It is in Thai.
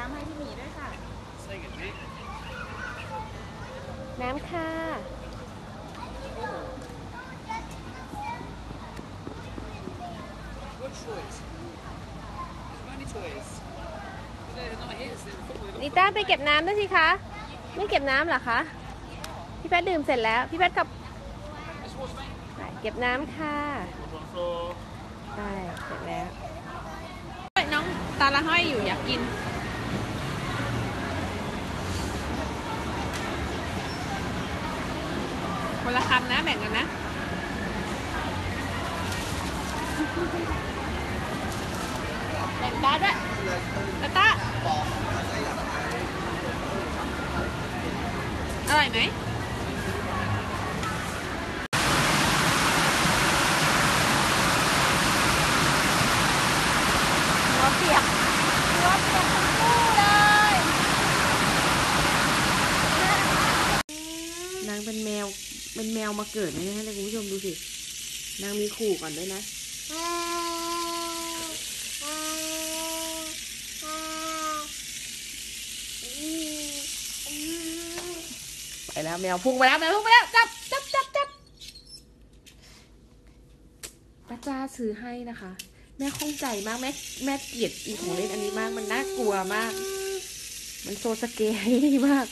น้ำให้พี่หมีด้วยค่ะ Take it, mate. น้ำค่ะ What toys? How many toys? They're not his, they're football. นิต้าไปเก็บน้ำด้วยสิคะ ไม่เก็บน้ำเหรอคะ พี่แพทย์ดื่มเสร็จแล้ว พี่แพทย์กับ Let's watch, mate. ไปเก็บน้ำค่ะ One floor. ไปเสร็จแล้ว น้องตาละห้อยอยู่อยากกิน คนละคำนะแบ่งกันนะ แบ่งตาด้วยตาตาอร่อยไหมหัวเปียกหัวเปียกทั้งคู่เลย นางเป็นแมว เป็นแมวมาเกิดนะเนี่ยเลยคุณผู้ชมดูสิ นางมีขู่ก่อนด้วยนะไปแล้วแมวพุ่งไปแล้วแมวพุ่งไปแล้วจับจับจับจับป้าจ้าซื้อให้นะคะ แม่ข้องใจมากแม่แม่เกลียดอีของเล่นอันนี้มากมันน่ากลัวมาก มันโซสเกย์มาก